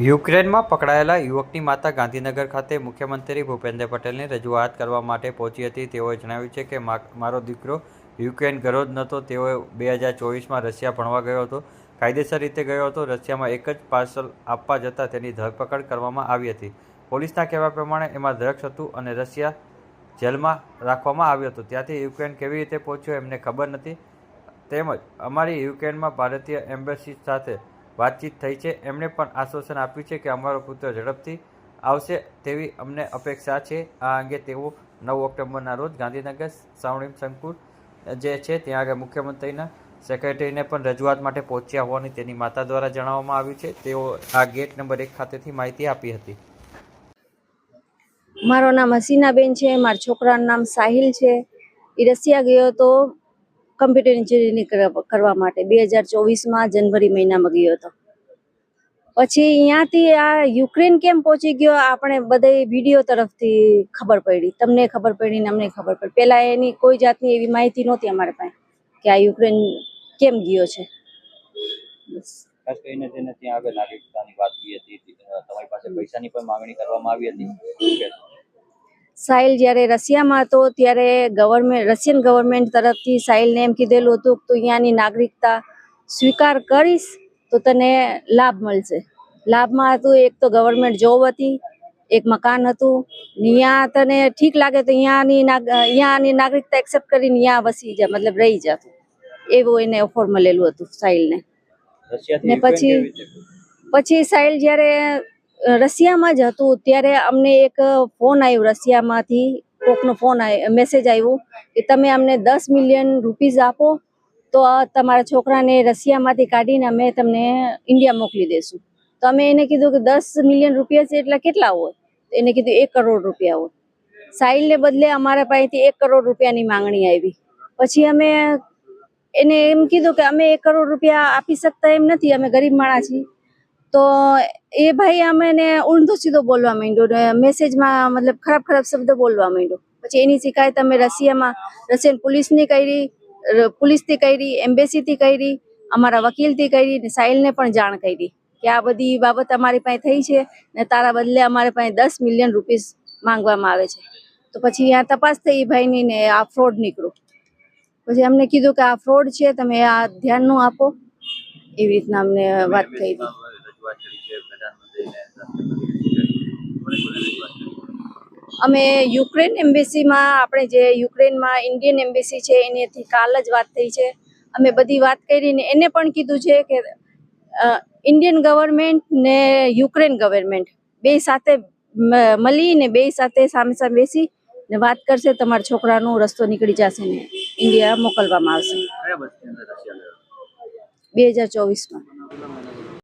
યુક્રેનમાં પકડાયેલા યુવકની માતા ગાંધીનગર ખાતે મુખ્યમંત્રી ભૂપેન્દ્ર પટેલની રજૂઆત કરવા માટે પહોંચી હતી. તેઓએ જણાવ્યું છે કે મારો દીકરો યુક્રેન ગયો જ નહોતો. તેઓ બે હજાર ચોવીસમાં રશિયા ભણવા ગયો હતો. કાયદેસર રીતે ગયો હતો. રશિયામાં એક જ પાર્સલ આપવા જતાં તેની ધરપકડ કરવામાં આવી હતી. પોલીસના કહેવા પ્રમાણે એમાં ડ્રગ્સ હતું અને રશિયા જેલમાં રાખવામાં આવ્યો હતો. ત્યાંથી યુક્રેન કેવી રીતે પહોંચ્યો એમને ખબર નથી. તેમજ અમારી યુક્રેનમાં ભારતીય એમ્બેસી સાથે વાતચીત થઈ છે. એમણે પણ આશ્વાસન આપ્યું છે કે અમારો પુત્ર ઝડપથી આવશે તેવી અમને અપેક્ષા છે. આ અંગે તેઓ નવ ઓક્ટોબરના રોજ ગાંધીનગર, સાવણીમ, સંકુલ જે છે ત્યાં આગળ મુખ્યમંત્રીના સેક્રેટરીને પણ રજૂઆત માટે પહોંચ્યા હોવાની તેની માતા દ્વારા જણાવવામાં આવ્યું છે. તેઓ આ ગેટ નંબર એક ખાતેથી માહિતી આપી હતી. મારું નામ હસીનાબેન છે, મારા છોકરાનું નામ સાહિલ છે. એ રશિયા ગયો હતો કમ્પ્યુટર એન્જિનિયરિંગ કરવા માટે. બે હજાર ચોવીસમાં જનવરી મહિનામાં ગયો હતો. પછી અહીંયાથી આ યુક્રેન કેમ પહોંચી ગયો આપણે બધા વીડિયો તરફથી ખબર પડી. તમને ખબર પડી ને અમને ખબર પડી. પહેલા એની કોઈ જાતની એવી માહિતી નહોતી અમારી પાસે કે આ યુક્રેન કેમ ગયો છે. તમારી પાસે પૈસાની પણ માંગણી કરવામાં આવી હતી? સાહિલ જ્યારે રશિયામાં હતો ત્યારે ગવર્મેન્ટ રશિયન ગવર્મેન્ટ તરફથી સાહિલને એમ કીધેલું હતું કે તું અહીંયાની નાગરિકતા સ્વીકાર કરીશ તો તને લાભ મળશે. લાભમાં હતું એક તો ગવર્મેન્ટ જોબ હતી એક મકાન હતું અહીંયા તને ઠીક લાગે તો અહીંયાની અહીંયાની નાગરિકતા એક્સેપ્ટ કરીને અહીંયા વસી જા મતલબ રહી જા એવું એને ઓફર મળેલું હતું સાહિલને. ને પછી- પછી સાહિલ જ્યારે રશિયામાં જ હતું. ત્યારે અમને એક ફોન આવ્યો રશિયામાંથી. કોકનો ફોન આવ્યો મેસેજ આવ્યો કે તમે અમને દસ મિલિયન રૂપીઝ આપો, તો તમારા છોકરાને રશિયામાંથી કાઢીને અમે તમને ઇન્ડિયા મોકલી દઈશું તો અમે એને કીધું કે દસ મિલિયન રૂપિયા છે એટલે કેટલા હોય? એને કીધું એક કરોડ રૂપિયા હોય. સાહિલને બદલે અમારા પાસેથી એક કરોડ રૂપિયાની માંગણી આવી. પછી અમે એને એમ કીધું કે અમે એક કરોડ રૂપિયા આપી શકતા એમ નથી. અમે ગરીબ માણસ છીએ. તો એ ભાઈ અમને ઊંધો સીધો બોલવા માંડ્યો મેસેજમાં મતલબ ખરાબ ખરાબ શબ્દ બોલવા માંડ્યો. પછી એની શિકાયત અમે રશિયામાં, રશિયન પોલીસની કરી પોલીસથી કરી, એમ્બેસીથી કરી, અમારા વકીલથી કરી ને સાહિલને પણ જાણ કરી કે આ બધી બાબત અમારી પાસે થઈ છે ને તારા બદલે અમારે પાસે દસ મિલિયન રૂપીસ માંગવામાં આવે છે. તો પછી અહીંયા તપાસ થઈ ભાઈની ને આ ફ્રોડ નીકળ્યું. પછી અમને કીધું કે આ ફ્રોડ છે, તમે આ ધ્યાનનું આપો. એવી રીતના અમને વાત થઈ. હતી રજૂઆત કરી છે પ્રધાનમંત્રીને રાષ્ટ્રપતિને કોને કોને રજૂઆત કરી? અમે યુક્રેન એમ્બેસીમાં આપણે જે યુક્રેનમાં ઇન્ડિયન એમ્બેસી છે એનેથી કાલ જ વાત થઈ છે. અમે બધી વાત કરીને એને પણ કીધું છે કે ઇન્ડિયન ગવર્મેન્ટ ને યુક્રેન ગવર્મેન્ટ બે સાથે મળીને બે સાથે સામે સામે બેસી ને વાત કરશે તમારા છોકરાનો રસ્તો નીકળી જશે ને ઇન્ડિયા મોકલવામાં આવશે. બે હજાર ચોવીસમાં.